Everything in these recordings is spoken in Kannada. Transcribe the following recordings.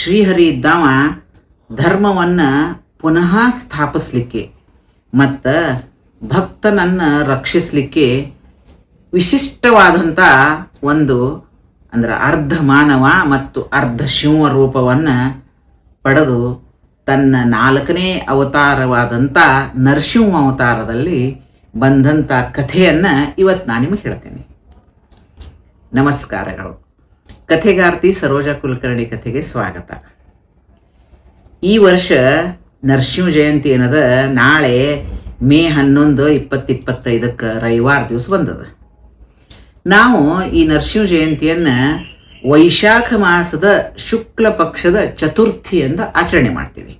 ಶ್ರೀಹರಿ ಇದ್ದಾವ ಧರ್ಮವನ್ನು ಪುನಃ ಸ್ಥಾಪಿಸ್ಲಿಕ್ಕೆ ಮತ್ತು ಭಕ್ತನನ್ನು ರಕ್ಷಿಸಲಿಕ್ಕೆ ವಿಶಿಷ್ಟವಾದಂಥ ಒಂದು ಅಂದ್ರೆ ಅರ್ಧ ಮಾನವ ಮತ್ತು ಅರ್ಧ ಶಿವ ರೂಪವನ್ನು ಪಡೆದು ತನ್ನ ನಾಲ್ಕನೇ ಅವತಾರವಾದಂಥ ನರಸಿಂಹ ಅವತಾರದಲ್ಲಿ ಬಂದಂಥ ಕಥೆಯನ್ನು ಇವತ್ತು ನಾನು ನಿಮಗೆ ಹೇಳ್ತೇನೆ. ನಮಸ್ಕಾರಗಳು. ಕಥೆಗಾರ್ತಿ ಸರೋಜಾ ಕುಲಕರ್ಣಿ ಕಥೆಗೆ ಸ್ವಾಗತ. ಈ ವರ್ಷ ನರಸಿಂಹ ಜಯಂತಿ ಏನದ? ನಾಳೆ ಮೇ ಹನ್ನೊಂದು ಇಪ್ಪತ್ತು ಇಪ್ಪತ್ತೈದಕ್ಕೆ ರವಿವಾರ ದಿವಸ ಬಂದದ. ನಾವು ಈ ನರಸಿಂಹ ಜಯಂತಿಯನ್ನು ವೈಶಾಖ ಮಾಸದ ಶುಕ್ಲ ಪಕ್ಷದ ಚತುರ್ಥಿ ಅಂತ ಆಚರಣೆ ಮಾಡ್ತೀವಿ.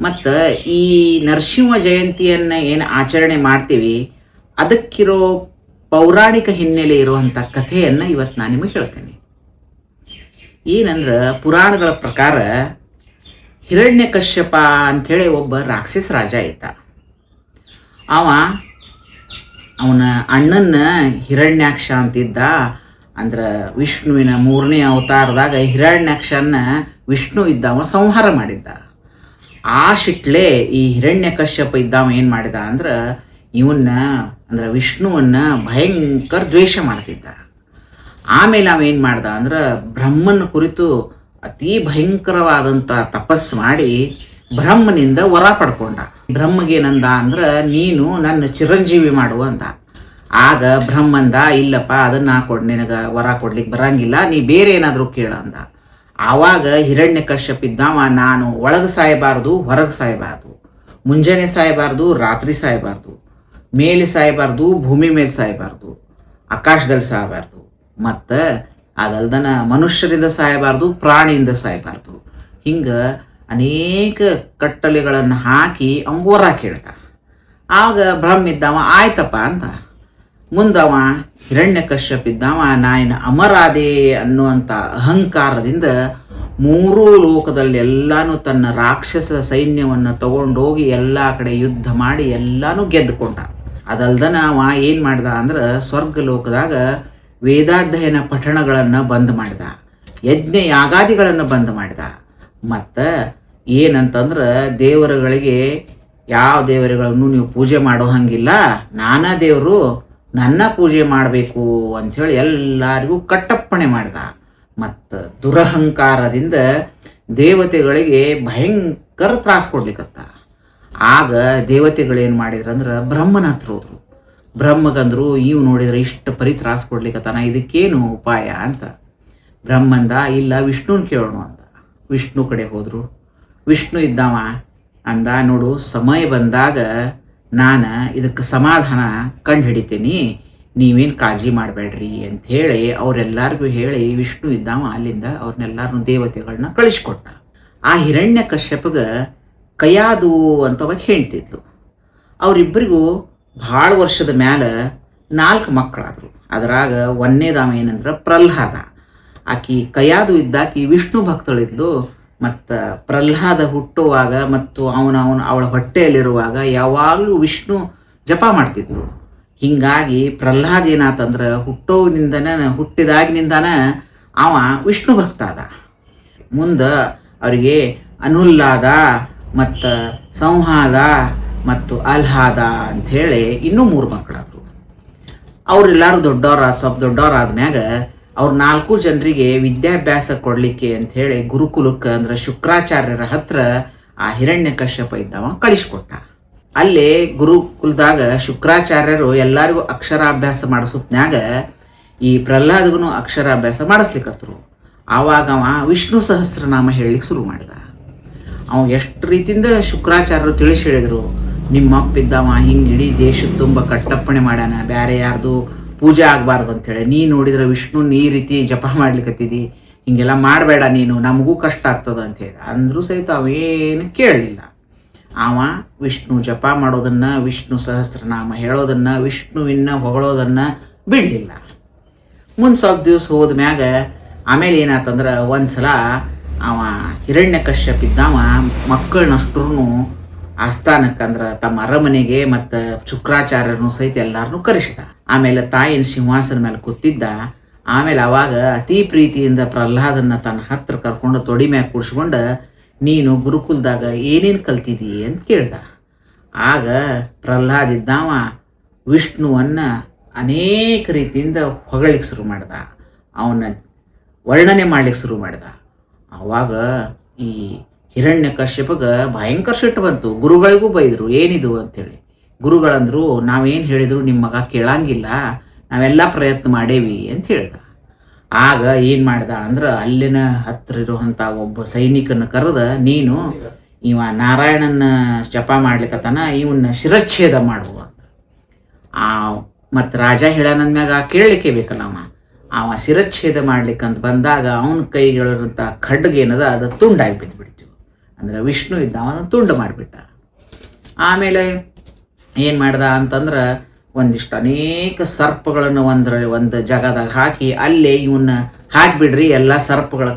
ಮತ್ತು ಈ ನರಸಿಂಹ ಜಯಂತಿಯನ್ನು ಏನು ಆಚರಣೆ ಮಾಡ್ತೀವಿ? ಅದಕ್ಕಿರೋ ಪೌರಾಣಿಕ ಹಿನ್ನೆಲೆ ಇರುವಂಥ ಕಥೆಯನ್ನು ಇವತ್ತು ನಾನು ನಿಮಗೆ ಹೇಳ್ತೇನೆ. ಏನಂದ್ರೆ ಪುರಾಣಗಳ ಪ್ರಕಾರ ಹಿರಣ್ಯ ಕಶ್ಯಪ ಅಂಥೇಳಿ ಒಬ್ಬ ರಾಕ್ಷಸ ರಾಜ ಇದ್ದ. ಅವ ಅವನ ಅಣ್ಣನ ಹಿರಣ್ಯಾಕ್ಷ ಅಂತಿದ್ದ. ಅಂದ್ರೆ ವಿಷ್ಣುವಿನ ಮೂರನೇ ಅವತಾರದಾಗ ಹಿರಣ್ಯಾಕ್ಷನ ವಿಷ್ಣು ಇದ್ದವ ಸಂಹಾರ ಮಾಡಿದ್ದ. ಆ ಶಿಟ್ಲೆ ಈ ಹಿರಣ್ಯ ಕಶ್ಯಪ ಇದ್ದಾವ ಏನು ಮಾಡಿದ ಅಂದ್ರೆ ಇವನ್ನ ಅಂದ್ರೆ ವಿಷ್ಣುವನ್ನ ಭಯಂಕರ ದ್ವೇಷ ಮಾಡ್ತಿದ್ದ. ಆಮೇಲೆ ಅವ ಏನು ಮಾಡ್ದ ಅಂದ್ರೆ ಬ್ರಹ್ಮನ ಕುರಿತು ಅತಿ ಭಯಂಕರವಾದಂಥ ತಪಸ್ಸು ಮಾಡಿ ಬ್ರಹ್ಮನಿಂದ ವರ ಪಡ್ಕೊಂಡ. ಬ್ರಹ್ಮಗೇನಂದ ಅಂದ್ರೆ, ನೀನು ನನ್ನ ಚಿರಂಜೀವಿ ಮಾಡು ಅಂದ. ಆಗ ಬ್ರಹ್ಮಂದ, ಇಲ್ಲಪ್ಪ, ಅದನ್ನ ಕೊಡ್, ನಿನಗೆ ವರ ಕೊಡ್ಲಿಕ್ಕೆ ಬರಂಗಿಲ್ಲ, ನೀ ಬೇರೆ ಏನಾದರೂ ಕೇಳ ಅಂದ. ಆವಾಗ ಹಿರಣ್ಯ ಕಶ್ಯಪ್ ಇದ್ದಾವ, ನಾನು ಒಳಗೆ ಸಾಯಬಾರದು, ಹೊರಗೆ ಸಾಯಬಾರ್ದು. ಮುಂಜಾನೆ ಸಾಯಬಾರ್ದು, ರಾತ್ರಿ ಸಾಯಬಾರ್ದು. ಮೇಲೆ ಸಾಯಬಾರ್ದು, ಭೂಮಿ ಮೇಲೆ ಸಾಯಬಾರ್ದು. ಆಕಾಶದಲ್ಲಿ ಸಾಯಬಾರ್ದು. ಮತ್ತು ಅದಲ್ದನ ಮನುಷ್ಯರಿಂದ ಸಾಯಬಾರ್ದು, ಪ್ರಾಣಿಯಿಂದ ಸಾಯಬಾರ್ದು. ಹಿಂಗೆ ಅನೇಕ ಕಟ್ಟಲೆಗಳನ್ನು ಹಾಕಿ ಅವ ವರ ಕೇಳ್ದ ಆಗ ಬ್ರಹ್ಮ ಇದ್ದವ, ಆಯ್ತಪ್ಪ ಅಂತ. ಮುಂದವ ಹಿರಣ್ಯ ಕಶ್ಯಪ್ ಇದ್ದಾವ, ನಾಯಿನ ಅಮರಾದೆ ಅನ್ನುವಂಥ ಅಹಂಕಾರದಿಂದ ಮೂರೂ ಲೋಕದಲ್ಲಿ ಎಲ್ಲಾನು ತನ್ನ ರಾಕ್ಷಸ ಸೈನ್ಯವನ್ನು ತಗೊಂಡೋಗಿ ಎಲ್ಲ ಕಡೆ ಯುದ್ಧ ಮಾಡಿ ಎಲ್ಲಾನು ಗೆದ್ದುಕೊಂಡ. ಅದಲ್ದನ ಅವ ಏನು ಮಾಡ್ದ ಅಂದ್ರೆ ಸ್ವರ್ಗ ಲೋಕದಾಗ ವೇದಾಧ್ಯಯನ ಪಠಣಗಳನ್ನು ಬಂದ್ ಮಾಡಿದ ಯಜ್ಞ ಯಾಗಾದಿಗಳನ್ನು ಬಂದ್ ಮಾಡಿದ. ಮತ್ತು ಏನಂತಂದ್ರೆ ದೇವರುಗಳಿಗೆ, ಯಾವ ದೇವರುಗಳನ್ನು ನೀವು ಪೂಜೆ ಮಾಡೋ ಹಂಗಿಲ್ಲ, ನಾನಾ ದೇವರು ನನ್ನ ಪೂಜೆ ಮಾಡಬೇಕು ಅಂಥೇಳಿ ಎಲ್ಲರಿಗೂ ಕಟ್ಟಪ್ಪಣೆ ಮಾಡಿದ. ಮತ್ತು ದುರಹಂಕಾರದಿಂದ ದೇವತೆಗಳಿಗೆ ಭಯಂಕರ ತ್ರಾಸ ಕೊಡ್ಲಿಕ್ಕತ್ತ ಆಗ ದೇವತೆಗಳೇನು ಮಾಡಿದ್ರಂದ್ರೆ ಬ್ರಹ್ಮನ ಹತ್ರ ಹೋದ್ರು. ಬ್ರಹ್ಮಗಂದ್ರು ಇವು ನೋಡಿದ್ರೆ ಇಷ್ಟು ಪರಿ ತ್ರಾಸ ಕೊಡ್ಲಿಕ್ಕತ್ತಾನ ಇದಕ್ಕೇನು ಉಪಾಯ ಅಂತ. ಬ್ರಹ್ಮಂದ, ಇಲ್ಲ ವಿಷ್ಣುನ ಕೇಳೋಣ ಅಂತ. ವಿಷ್ಣು ಕಡೆ ಹೋದರು. ವಿಷ್ಣು ಇದ್ದಾವ ಅಂದ, ನೋಡು, ಸಮಯ ಬಂದಾಗ ನಾನು ಇದಕ್ಕೆ ಸಮಾಧಾನ ಕಂಡು ಹಿಡಿತೀನಿ ನೀವೇನು ಕಾಳಜಿ ಮಾಡಬೇಡ್ರಿ ಅಂಥೇಳಿ ಅವರೆಲ್ಲರಿಗೂ ಹೇಳಿ ವಿಷ್ಣು ಇದ್ದಾವ ಅಲ್ಲಿಂದ ಅವ್ರನ್ನೆಲ್ಲರನ್ನು ದೇವತೆಗಳನ್ನ ಕಳಿಸ್ಕೊಟ್ಟ. ಆ ಹಿರಣ್ಯ ಕಶ್ಯಪಗ ಕಯಾದು ಅಂತವ ಹೇಳ್ತಿದ್ಲು. ಅವರಿಬ್ಬರಿಗೂ ಭಾಳ ವರ್ಷದ ಮ್ಯಾಲ ನಾಲ್ಕು ಮಕ್ಕಳಾದರು. ಅದರಾಗ ದಾಮ ಏನಂದ್ರೆ ಪ್ರಹ್ಲಾದ. ಆಕಿ ಕೈಯಾದು ಇದ್ದಾಕಿ ವಿಷ್ಣು ಭಕ್ತಳಿದ್ಲು, ಮತ್ತು ಪ್ರಹ್ಲಾದ ಹುಟ್ಟುವಾಗ ಮತ್ತು ಅವನ ಅವನ ಅವಳ ಹೊಟ್ಟೆಯಲ್ಲಿರುವಾಗ ಯಾವಾಗಲೂ ವಿಷ್ಣು ಜಪ ಮಾಡ್ತಿದ್ಲು. ಹೀಗಾಗಿ ಪ್ರಹ್ಲಾದ ಏನಾತಂದ್ರೆ ಹುಟ್ಟೋನಿಂದನೇ ಹುಟ್ಟಿದಾಗಿನಿಂದನ ಅವ ವಿಷ್ಣು ಭಕ್ತ ಅದ ಮುಂದೆ ಅವರಿಗೆ ಅನುಲ್ಲಾದ ಮತ್ತು ಸಂಹಾದ ಮತ್ತು ಅಲ್ಹಾದ ಹೇಳಿ ಇನ್ನೂ ಮೂರು ಮಕ್ಕಳಾದರು. ಅವರೆಲ್ಲರೂ ದೊಡ್ಡವರ ಸ್ವಲ್ಪ ದೊಡ್ಡವರ ಆದ್ಮ್ಯಾಗ ಅವ್ರ ನಾಲ್ಕು ಜನರಿಗೆ ವಿದ್ಯಾಭ್ಯಾಸ ಕೊಡಲಿಕ್ಕೆ ಹೇಳಿ ಗುರುಕುಲಕ್ಕೆ ಅಂದ್ರೆ ಶುಕ್ರಾಚಾರ್ಯರ ಹತ್ರ ಆ ಹಿರಣ್ಯ ಕಶ್ಯಪ ಇದ್ದವ ಕಳಿಸ್ಕೊಟ್ಟ. ಅಲ್ಲಿ ಗುರುಕುಲದಾಗ ಶುಕ್ರಾಚಾರ್ಯರು ಎಲ್ಲರಿಗೂ ಅಕ್ಷರಾಭ್ಯಾಸ ಮಾಡಿಸುತ್ನ್ಯಾಗ ಈ ಪ್ರಹ್ಲಾದ್ಗೂ ಅಕ್ಷರಾಭ್ಯಾಸ ಮಾಡಿಸ್ಲಿಕ್ಕತ್ರು ಆವಾಗ ಅವ ವಿಷ್ಣು ಸಹಸ್ರನಾಮ ಹೇಳಲಿಕ್ಕೆ ಶುರು ಮಾಡಿದ. ಅವ ಎಷ್ಟು ರೀತಿಯಿಂದ ಶುಕ್ರಾಚಾರ್ಯರು ತಿಳಿಸಿ ಹೇಳಿದರು. ನಿಮ್ಮ ಅಪ್ಪ ಇದ್ದವ ಹಿಂಗೆ ಇಡೀ ದೇಶದ ತುಂಬ ಕಟ್ಟಪ್ಪಣೆ ಮಾಡ್ಯಾನ. ಬೇರೆ ಯಾರ್ದು ಪೂಜೆ ಆಗಬಾರ್ದು ಅಂತೇಳಿ ನೀ ನೋಡಿದ್ರೆ ವಿಷ್ಣು ನೀ ರೀತಿ ಜಪ ಮಾಡ್ಲಿಕ್ಕತ್ತಿದಿ ಹಿಂಗೆಲ್ಲ ಮಾಡಬೇಡ ನೀನು. ನಮಗೂ ಕಷ್ಟ ಆಗ್ತದ ಅಂತ ಹೇಳಿ. ಅಂದರೂ ಸಹಿತ ಅವೇನು ಕೇಳಲಿಲ್ಲ. ಅವ ವಿಷ್ಣು ಜಪ ಮಾಡೋದನ್ನು ವಿಷ್ಣು ಸಹಸ್ರನಾಮ ಹೇಳೋದನ್ನು ವಿಷ್ಣುವಿನ ಹೊಗಳೋದನ್ನು ಬಿಡಲಿಲ್ಲ. ಮುಂದೆ ಸ್ವಲ್ಪ ದಿವಸ ಹೋದ ಮ್ಯಾಗ ಆಮೇಲೆ ಏನಾತಂದ್ರೆ ಒಂದು ಸಲ ಅವ ಹಿರಣ್ಯ ಕಶ್ಯಪ್ ಇದ್ದಾವ ಮಕ್ಕಳನ್ನಷ್ಟ್ರೂ ಆಸ್ಥಾನಕ್ಕೆ ಅಂದ್ರೆ ತಮ್ಮ ಅರಮನೆಗೆ ಮತ್ತು ಶುಕ್ರಾಚಾರ್ಯರನ್ನು ಸಹಿತ ಎಲ್ಲಾರನ್ನು ಕರೆಸಿದ. ಆಮೇಲೆ ತಾಯಿನ ಸಿಂಹಾಸನ ಮೇಲೆ ಕೂತಿದ್ದ. ಆಮೇಲೆ ಅವಾಗ ಅತಿ ಪ್ರೀತಿಯಿಂದ ಪ್ರಹ್ಲಾದನ್ನ ತನ್ನ ಹತ್ರ ಕರ್ಕೊಂಡು ತೊಡಿ ಮ್ಯಾಗ ಕೂಡ್ಸ್ಕೊಂಡು ನೀನು ಗುರುಕುಲದಾಗ ಏನೇನು ಕಲ್ತಿದಿ ಅಂತ ಕೇಳ್ದ. ಆಗ ಪ್ರಹ್ಲಾದ ಇದ್ದಾವ ವಿಷ್ಣುವನ್ನ ಅನೇಕ ರೀತಿಯಿಂದ ಹೊಗಳಿಕ್ಕೆ ಶುರು ಮಾಡ್ದ. ಅವನ ವರ್ಣನೆ ಮಾಡ್ಲಿಕ್ಕೆ ಶುರು ಮಾಡ್ದ. ಆವಾಗ ಈ ಹಿರಣ್ಯ ಕಶ್ಯಪಗ ಭಯಂಕರ ಸಿಟ್ಟು ಬಂತು. ಗುರುಗಳಿಗೂ ಬೈದರು, ಏನಿದು? ಅಂತೇಳಿ. ಗುರುಗಳಂದ್ರು, ನಾವೇನು ಹೇಳಿದ್ರು ನಿಮ್ಮ ಮಗ ಕೇಳಂಗಿಲ್ಲ. ನಾವೆಲ್ಲ ಪ್ರಯತ್ನ ಮಾಡೇವಿ ಅಂತ ಹೇಳ್ದ. ಆಗ ಏನು ಮಾಡ್ದ ಅಂದ್ರೆ, ಅಲ್ಲಿನ ಹತ್ರ ಇರುವಂಥ ಒಬ್ಬ ಸೈನಿಕನ ಕರೆದ, ನೀನು ಇವ ನಾರಾಯಣನ ಜಪ ಮಾಡ್ಲಿಕ್ಕತ್ತಾನ ಇವನ್ನ ಶಿರಚ್ಛೇದ ಮಾಡುವ ಆ ಮತ್ತು ರಾಜ ಹೇಳನಂದ್ಮ್ಯಾಗ ಕೇಳಲಿಕ್ಕೆ ಬೇಕಲ್ಲ ಅವ. ಅವ ಶಿರಚ್ಛೇದ ಮಾಡ್ಲಿಕ್ಕಂತ ಬಂದಾಗ, ಅವನ ಖಡ್ಗ ಏನದ ಅದು ತುಂಡಾಗಿ ಬಿದ್ದುಬಿಡ್ತು ಅಂದ್ರೆ ವಿಷ್ಣು ಇದ್ದ ಅವನ ತುಂಡು ಮಾಡಿಬಿಟ್ಟ. ಆಮೇಲೆ ಏನು ಮಾಡ್ದ ಅಂತಂದ್ರೆ ಒಂದಿಷ್ಟು ಅನೇಕ ಸರ್ಪಗಳನ್ನು ಒಂದ್ರ ಒಂದು ಜಾಗದಾಗ ಹಾಕಿ ಅಲ್ಲೇ ಇವನ್ನ ಹಾಕಿಬಿಡ್ರಿ, ಎಲ್ಲ ಸರ್ಪಗಳ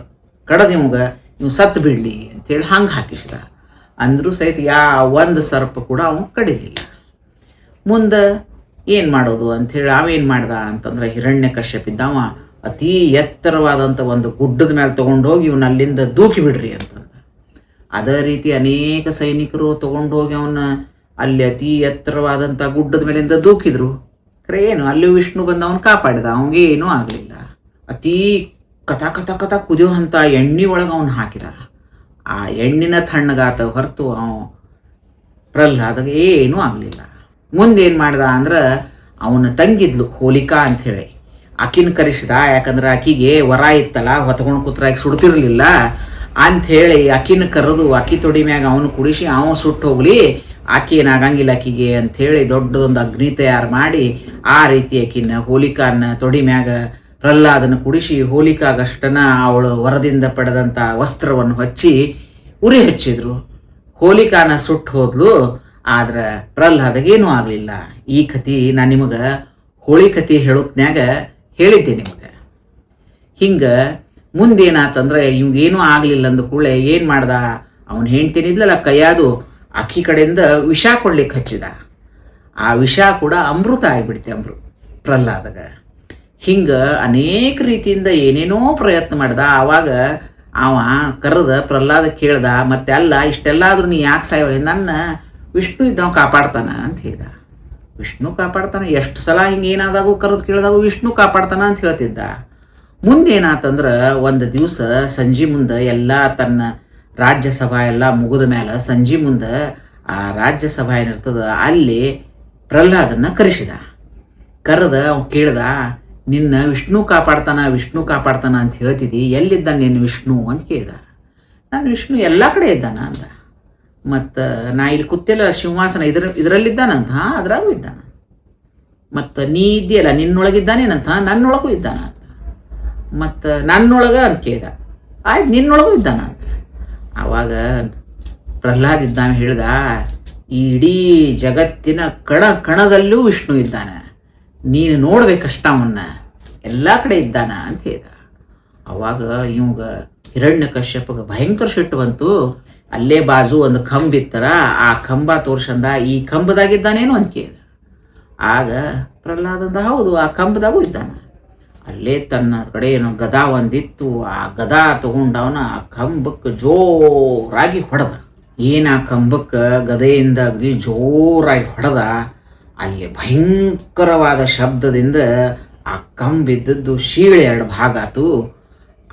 ಕಡದ ಇವಾಗ ನೀವು ಸತ್ತು ಬಿಡಲಿ ಅಂತೇಳಿ ಹಂಗೆ ಹಾಕಿಸಿದ. ಅಂದರೂ ಸಹಿತ ಯಾ ಒಂದು ಸರ್ಪ ಕೂಡ ಅವನು ಕಡಿಲಿಲ್ಲ. ಮುಂದೆ ಏನು ಮಾಡೋದು ಅಂಥೇಳಿ ಅವೇನು ಮಾಡ್ದ ಅಂತಂದ್ರೆ ಹಿರಣ್ಯ ಕಶ್ಯಪಿದ್ದವ ಅತಿ ಎತ್ತರವಾದಂಥ ಒಂದು ಗುಡ್ಡದ ಮೇಲೆ ತೊಗೊಂಡೋಗಿ ಇವನ್ನ ಅಲ್ಲಿಂದ ದೂಕಿ ಬಿಡ್ರಿ ಅಂತಂದ ಅದೇ ರೀತಿ ಅನೇಕ ಸೈನಿಕರು ತೊಗೊಂಡೋಗಿ ಅವನ್ನ ಅಲ್ಲಿ ಅತಿ ಎತ್ತರವಾದಂಥ ಗುಡ್ಡದ ಮೇಲಿಂದ ದೂಕಿದ್ರು. ಖರೆ ಏನು, ಅಲ್ಲಿ ವಿಷ್ಣು ಬಂದು ಅವನು ಕಾಪಾಡಿದ ಅವನಿಗೆ ಏನೂ ಆಗಲಿಲ್ಲ. ಅತೀ ಕಥ ಕಥ ಕಥ ಕುದಿಯುವಂಥ ಎಣ್ಣೆ ಒಳಗೆ ಅವನು ಹಾಕಿದ. ಆ ಎಣ್ಣಿನ ತಣ್ಣಗಾತ ಹೊರತು ಅವ ಪ್ರಹ್ಲಾದಗೆ ಏನೂ ಆಗಲಿಲ್ಲ. ಮುಂದೇನು ಮಾಡ್ದ ಅಂದ್ರೆ ಅವನ ತಂಗಿದ್ಲು ಹೋಲಿಕಾ ಅಂಥೇಳಿ ಆಕಿನ ಕರೆಸಿದ, ಯಾಕಂದ್ರೆ ಆಕಿಗೆ ವರ ಇತ್ತಲ್ಲ, ಹೊತ್ಕೊಂಡು ಕೂತ್ರ ಆಕಿ ಸುಡ್ತಿರ್ಲಿಲ್ಲ. ಅಂಥೇಳಿ ಆಕಿನ ಕರೆದು ಆಕಿ ತೊಡಿ ಮ್ಯಾಗ ಅವನು ಕುಡಿಸಿ ಅವನು ಸುಟ್ಟು ಹೋಗ್ಲಿ. ಆಕಿ ಏನಾಗಂಗಿಲ್ಲ ಆಕಿಗೆ ಅಂಥೇಳಿ ದೊಡ್ಡದೊಂದು ಅಗ್ನಿ ತಯಾರು ಮಾಡಿ ಆ ರೀತಿ ಆಕಿನ ಹೋಲಿಕಾನ ತೊಡಿ ಮ್ಯಾಗ ಪ್ರಹ್ಲಾದನ ಕುಡಿಸಿ ಹೋಲಿಕಾಗಷ್ಟನ ಅವಳು ವರದಿಂದ ಪಡೆದಂಥ ವಸ್ತ್ರವನ್ನು ಹಚ್ಚಿ ಉರಿ ಹಚ್ಚಿದ್ರು. ಹೋಲಿಕಾನ ಸುಟ್ಟು ಹೋದ್ಲು. ಆದ್ರೆ ಪ್ರಹ್ಲಾದಗೇನೂ ಆಗಲಿಲ್ಲ. ಈ ಕತಿ ನಾನು ನಿಮಗೆ ಹೋಳಿ ಕತಿ ಹೇಳುತ್ನ್ಯಾಗ ಹೇಳಿದ್ದೆ ನಿಮಗೆ. ಹಿಂಗೆ ಮುಂದೇನಾತಂದ್ರೆ ಇವ್ಗೇನೂ ಆಗಲಿಲ್ಲ ಅಂದ ಕೂಡಲೇ ಏನು ಮಾಡ್ದ? ಅವನು ಹೆಂಡ್ತಿನಿದ್ಲಲ್ಲ ಕೈಯಾದು, ಅಕ್ಕಿ ಕಡೆಯಿಂದ ವಿಷ ಕೊಡ್ಲಿಕ್ಕೆ ಹಚ್ಚಿದ. ಆ ವಿಷ ಕೂಡ ಅಮೃತ ಆಗಿಬಿಡ್ತೆ ಅಮೃತ ಪ್ರಹ್ಲಾದಗ. ಹಿಂಗೆ ಅನೇಕ ರೀತಿಯಿಂದ ಏನೇನೋ ಪ್ರಯತ್ನ ಮಾಡ್ದ. ಆವಾಗ ಅವ ಕರೆದ, ಪ್ರಹ್ಲಾದ ಕೇಳ್ದ, ಮತ್ತೆ ಅಲ್ಲ, ಇಷ್ಟೆಲ್ಲಾದರೂ ನೀ ಯಾಕೆ ಸಾಯವಳಿ? ನನ್ನ ವಿಷ್ಣು ಇದ್ದವ ಕಾಪಾಡ್ತಾನ ಅಂತ ಹೇಳ್ದ. ವಿಷ್ಣು ಕಾಪಾಡ್ತಾನೆ, ಎಷ್ಟು ಸಲ ಹಿಂಗೆ ಏನಾದಾಗೂ ಕರೆದು ಕೇಳಿದಾಗೂ ವಿಷ್ಣು ಕಾಪಾಡ್ತಾನ ಅಂತ ಹೇಳ್ತಿದ್ದ. ಮುಂದೇನಾತಂದ್ರೆ ಒಂದು ದಿವಸ ಸಂಜೆ ಮುಂದೆ ಎಲ್ಲ ತನ್ನ ರಾಜ್ಯಸಭಾ ಎಲ್ಲ ಮುಗಿದ ಮೇಲೆ ಸಂಜೆ ಮುಂದೆ ಆ ರಾಜ್ಯಸಭಾ ಏನಿರ್ತದ, ಅಲ್ಲಿ ಪ್ರಹ್ಲಾದನ್ನ ಕರೆಸಿದ. ಕರೆದ ಅವ್ ಕೇಳ್ದ, ನಿನ್ನ ವಿಷ್ಣು ಕಾಪಾಡ್ತಾನ ವಿಷ್ಣು ಕಾಪಾಡ್ತಾನ ಅಂತ ಹೇಳ್ತಿದ್ದಿ ಎಲ್ಲಿದ್ದ ನಿನ್ನ ವಿಷ್ಣು? ಅಂತ ಕೇಳ್ದ. ನಾನು ವಿಷ್ಣು ಎಲ್ಲ ಕಡೆ ಇದ್ದಾನ ಅಂದ. ಮತ್ತು ನಾ ಇಲ್ಲಿ ಕೂತಿಲ್ಲ ಸಿಂಹಾಸನ ಇದ್ರ, ಇದರಲ್ಲಿದ್ದಾನಂತ ಅದ್ರಾಗೂ ಇದ್ದಾನ. ಮತ್ತು ನೀ ಇದೆಯಲ್ಲ ನಿನ್ನೊಳಗಿದ್ದಾನೇನಂತ, ನನ್ನೊಳಗೂ ಇದ್ದಾನ. ಮತ್ತು ನನ್ನೊಳಗೆ ಅಂತ ಇದ ಆಯ್ತು, ನಿನ್ನೊಳಗೂ ಇದ್ದಾನ ಅಂತ ಆವಾಗ ಪ್ರಹ್ಲಾದ್ ಇದ್ದಾನೆ ಹೇಳ್ದ, ಈ ಇಡೀ ಜಗತ್ತಿನ ಕಣ ಕಣದಲ್ಲೂ ವಿಷ್ಣು ಇದ್ದಾನೆ. ನೀನು ನೋಡ್ಬೇಕಷ್ಟ ಅವನ್ನ ಎಲ್ಲ ಕಡೆ ಇದ್ದಾನ ಅಂತ ಹೇಳ್ದ. ಅವಾಗ ಇವಾಗ ಹಿರಣ್ಯ ಕಶ್ಯಪಗ ಭಯಂಕರ ಸಿಟ್ಟು ಬಂತು. ಅಲ್ಲೇ ಬಾಜು ಒಂದು ಕಂಬ ಇತ್ತರ, ಆ ಕಂಬ ತೋರ್ಸಂದ ಈ ಕಂಬದಾಗಿದ್ದಾನೇನು ಅಂತ ಕೇಳಿದ. ಆಗ ಪ್ರಹ್ಲಾದಂದ, ಹೌದು, ಆ ಕಂಬದಾಗೂ ಇದ್ದಾನ. ಅಲ್ಲೇ ತನ್ನ ಕಡೆ ಏನೋ ಗದಾ ಒಂದಿತ್ತು ಆ ಗದಾ ತಗೊಂಡವನ ಆ ಕಂಬಕ್ಕೆ ಜೋರಾಗಿ ಹೊಡೆದ. ಏನು ಆ ಕಂಬಕ್ಕೆ? ಗದೆಯಿಂದ ಅಗ್ದಿ ಜೋರಾಗಿ ಹೊಡೆದ. ಅಲ್ಲಿ ಭಯಂಕರವಾದ ಶಬ್ದದಿಂದ ಆ ಕಂಬಿದ್ದದ್ದು ಶೀಳೆ ಎರಡು ಭಾಗ ಆತು.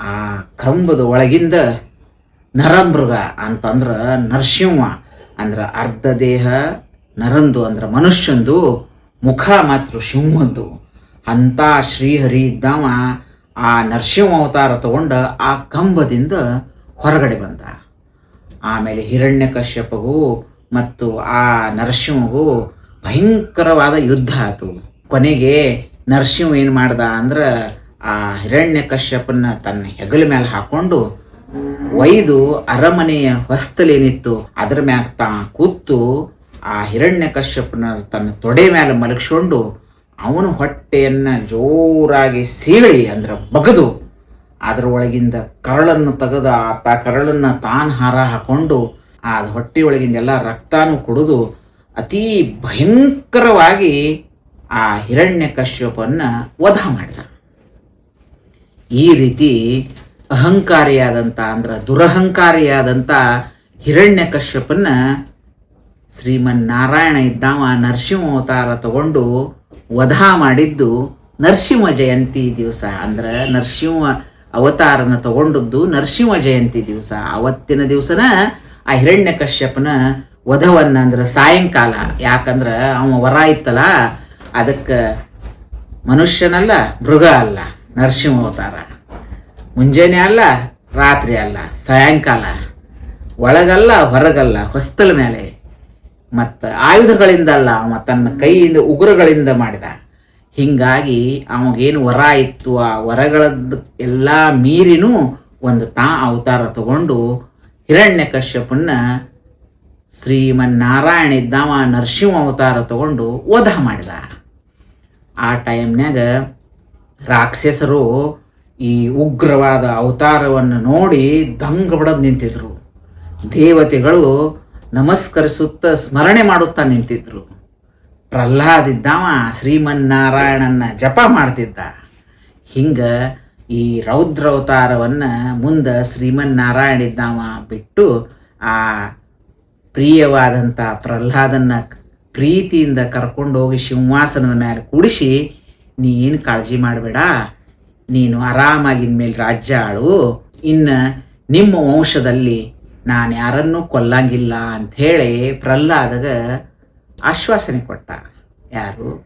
ಆ ಕಂಬದ ಒಳಗಿಂದ ನರಮೃಗ ಅಂತಂದ್ರೆ ನರಸಿಂಹ, ಅಂದ್ರೆ ಅರ್ಧ ದೇಹ ನರಂದು ಅಂದ್ರೆ ಮನುಷ್ಯಂದು, ಮುಖ ಮಾತ್ರ ಸಿಂಹದ್ದು ಅಂಥ ಶ್ರೀಹರಿ ಇದ್ದವ. ಆ ನರಸಿಂಹ ಅವತಾರ ತಗೊಂಡ ಆ ಕಂಬದಿಂದ ಹೊರಗಡೆ ಬಂದ. ಆಮೇಲೆ ಹಿರಣ್ಯ ಕಶ್ಯಪಗೂ ಮತ್ತು ಆ ನರಸಿಂಹಗೂ ಭಯಂಕರವಾದ ಯುದ್ಧ ಆತು ಕೊನೆಗೆ ನರಸಿಂಹ ಏನು ಮಾಡ್ದ ಅಂದ್ರೆ ಆ ಹಿರಣ್ಯ ಕಶ್ಯಪನ್ನ ತನ್ನ ಹೆಗಲ ಮೇಲೆ ಹಾಕೊಂಡು ಒಯ್ದು ಅರಮನೆಯ ಹೊಸ್ತಲೇನಿತ್ತು, ಅದರ ಮ್ಯಾಗ ತಾ ಕೂತು ಆ ಹಿರಣ್ಯ ಕಶ್ಯಪನ ತನ್ನ ತೊಡೆ ಮೇಲೆ ಮಲಗಿಸ್ಕೊಂಡು ಅವನ ಹೊಟ್ಟೆಯನ್ನ ಜೋರಾಗಿ ಸೀಳಿ ಅಂದ್ರೆ ಬಗದು. ಅದರ ಒಳಗಿಂದ ಕರಳನ್ನು ತೆಗೆದು ಆತ ಕರಳನ್ನು ತಾನು ಹಾರ ಹಾಕೊಂಡು ಆ ಹೊಟ್ಟೆಯೊಳಗಿಂದ ಎಲ್ಲ ರಕ್ತಾನು ಕುಡಿದು ಅತೀ ಭಯಂಕರವಾಗಿ ಆ ಹಿರಣ್ಯ ಕಶ್ಯಪನ್ನು ವಧ ಮಾಡಿದ. ಈ ರೀತಿ ಅಹಂಕಾರಿಯಾದಂಥ ಅಂದ್ರೆ ದುರಹಂಕಾರಿಯಾದಂಥ ಹಿರಣ್ಯ ಶ್ರೀಮನ್ ನಾರಾಯಣ ಇದ್ದಾವ ನರಸಿಂಹ ಅವತಾರ ತಗೊಂಡು ವಧ ಮಾಡಿದ್ದು ನರಸಿಂಹ ಜಯಂತಿ ದಿವಸ. ಅಂದ್ರೆ ನರಸಿಂಹ ಅವತಾರನ ತಗೊಂಡದ್ದು ನರಸಿಂಹ ಜಯಂತಿ ದಿವಸ. ಅವತ್ತಿನ ದಿವಸನ ಆ ಹಿರಣ್ಯ ಕಶ್ಯಪನ ವಧವನ್ನ ಅಂದ್ರೆ ಸಾಯಂಕಾಲ. ಯಾಕಂದ್ರೆ ಅವ ವರ ಇತ್ತಲ್ಲ ಅದಕ್ಕೆ ಮನುಷ್ಯನಲ್ಲ, ಮೃಗ ಅಲ್ಲ, ನರಸಿಂಹ ಅವತಾರ. ಮುಂಜಾನೆ ಅಲ್ಲ, ರಾತ್ರಿ ಅಲ್ಲ, ಸಾಯಂಕಾಲ. ಒಳಗಲ್ಲ, ಹೊರಗಲ್ಲ, ಹೊಸ್ತಲ ಮೇಲೆ. ಮತ್ತು ಆಯುಧಗಳಿಂದ ಅಲ್ಲ ಅವ ತನ್ನ ಕೈಯಿಂದ ಉಗುರುಗಳಿಂದ ಮಾಡಿದ. ಹಿಂಗಾಗಿ ಅವಾಗೇನು ವರ ಇತ್ತು, ಆ ವರಗಳದ್ದು ಎಲ್ಲ ಮೀರಿನೂ ಒಂದು ತಾ ಅವತಾರ ತಗೊಂಡು ಹಿರಣ್ಯ ಕಶ್ಯಪನ್ನ ಶ್ರೀಮನ್ನಾರಾಯಣ ಇದ್ದಾವ ನರಸಿಂಹ ಅವತಾರ ತಗೊಂಡು ವಧ ಮಾಡಿದ. ಆ ಟೈಮ್ನಾಗ ರಾಕ್ಷಸರು ಈ ಉಗ್ರವಾದ ಅವತಾರವನ್ನು ನೋಡಿ ದಂಗ ಬಡದು ನಿಂತಿದ್ರು. ದೇವತೆಗಳು ನಮಸ್ಕರಿಸುತ್ತಾ ಸ್ಮರಣೆ ಮಾಡುತ್ತಾ ನಿಂತಿದ್ರು. ಇದ್ದಾವ ಶ್ರೀಮನ್ನಾರಾಯಣನ ಜಪ ಮಾಡ್ತಿದ್ದ. ಹಿಂಗ ಈ ರೌದ್ರ ಅವತಾರವನ್ನು ಮುಂದೆ ಶ್ರೀಮನ್ನಾರಾಯಣ ಇದ್ದಾವ ಬಿಟ್ಟು ಆ ಪ್ರಿಯವಾದಂಥ ಪ್ರಹ್ಲಾದನ್ನ ಪ್ರೀತಿಯಿಂದ ಕರ್ಕೊಂಡು ಹೋಗಿ ಸಿಂಹಾಸನದ ಮೇಲೆ ಕೂಡಿಸಿ ನೀನು ಕಾಳಜಿ ಮಾಡಬೇಡ. ನೀನು ಆರಾಮಾಗಿ ಇನ್ಮೇಲೆ ರಾಜ್ಯ ಆಳು. ಇನ್ನು ನಿಮ್ಮ ವಂಶದಲ್ಲಿ ನಾನು ಯಾರನ್ನೂ ಕೊಲ್ಲಂಗಿಲ್ಲ ಅಂಥೇಳಿ ಪ್ರಹ್ಲಾದಗ ಆಶ್ವಾಸನೆ ಕೊಟ್ಟ. ಯಾರು?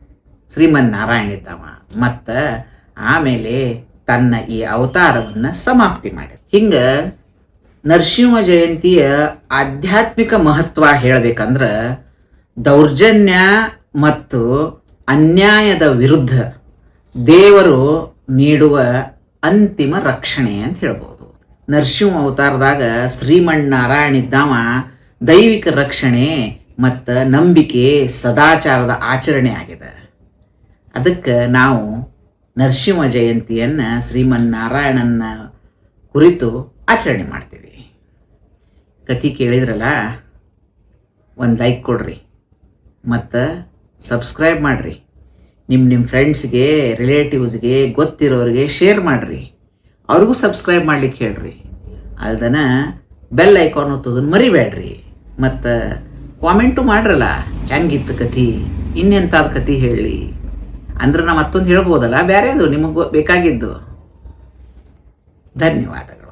ಶ್ರೀಮನ್ನಾರಾಯಣ ಇದ್ದವ. ಮತ್ತು ಆಮೇಲೆ ತನ್ನ ಈ ಅವತಾರವನ್ನು ಸಮಾಪ್ತಿ ಮಾಡಿದ. ಹಿಂಗೆ ನರಸಿಂಹ ಜಯಂತಿಯ ಆಧ್ಯಾತ್ಮಿಕ ಮಹತ್ವ ಹೇಳಬೇಕಂದ್ರೆ ದೌರ್ಜನ್ಯ ಮತ್ತು ಅನ್ಯಾಯದ ವಿರುದ್ಧ ದೇವರು ನೀಡುವ ಅಂತಿಮ ರಕ್ಷಣೆ ಅಂತ ಹೇಳ್ಬೋದು. ನರಸಿಂಹ ಅವತಾರದಾಗ ಶ್ರೀಮಣ್ಣಾರಾಯಣ ಇದ್ದಾವ ದೈವಿಕ ರಕ್ಷಣೆ ಮತ್ತು ನಂಬಿಕೆ ಸದಾಚಾರದ ಆಚರಣೆ ಆಗಿದೆ. ಅದಕ್ಕೆ ನಾವು ನರಸಿಂಹ ಜಯಂತಿಯನ್ನು ಶ್ರೀಮನ್ನಾರಾಯಣನ ಕುರಿತು ಆಚರಣೆ ಮಾಡ್ತೀವಿ. ಕತಿ ಕೇಳಿದ್ರಲ್ಲ, ಒಂದು ಲೈಕ್ ಕೊಡ್ರಿ, ಮತ್ತು ಸಬ್ಸ್ಕ್ರೈಬ್ ಮಾಡಿರಿ. ನಿಮ್ಮ ನಿಮ್ಮ ಫ್ರೆಂಡ್ಸ್ಗೆ ರಿಲೇಟಿವ್ಸ್ಗೆ ಗೊತ್ತಿರೋರಿಗೆ ಶೇರ್ ಮಾಡಿರಿ. ಅವ್ರಿಗೂ ಸಬ್ಸ್ಕ್ರೈಬ್ ಮಾಡ್ಲಿಕ್ಕೆ ಹೇಳ್ರಿ. ಅಲ್ದನ ಬೆಲ್ ಐಕಾನ್ ಒತ್ತೋದನ್ನು ಮರಿಬೇಡ್ರಿ ಮತ್ತು ಕಾಮೆಂಟು ಮಾಡ್ರಲ್ಲ, ಹೆಂಗಿತ್ತು ಕತಿ ಇನ್ನೆಂತಾದ ಕತಿ ಹೇಳಿ. ಅಂದ್ರೆ ನಾ ಮತ್ತೊಂದು ಹೇಳ್ಬೋದಲ್ಲ ಬೇರೆದು ನಿಮಗೆ ಬೇಕಾಗಿದ್ದು. ಧನ್ಯವಾದಗಳು.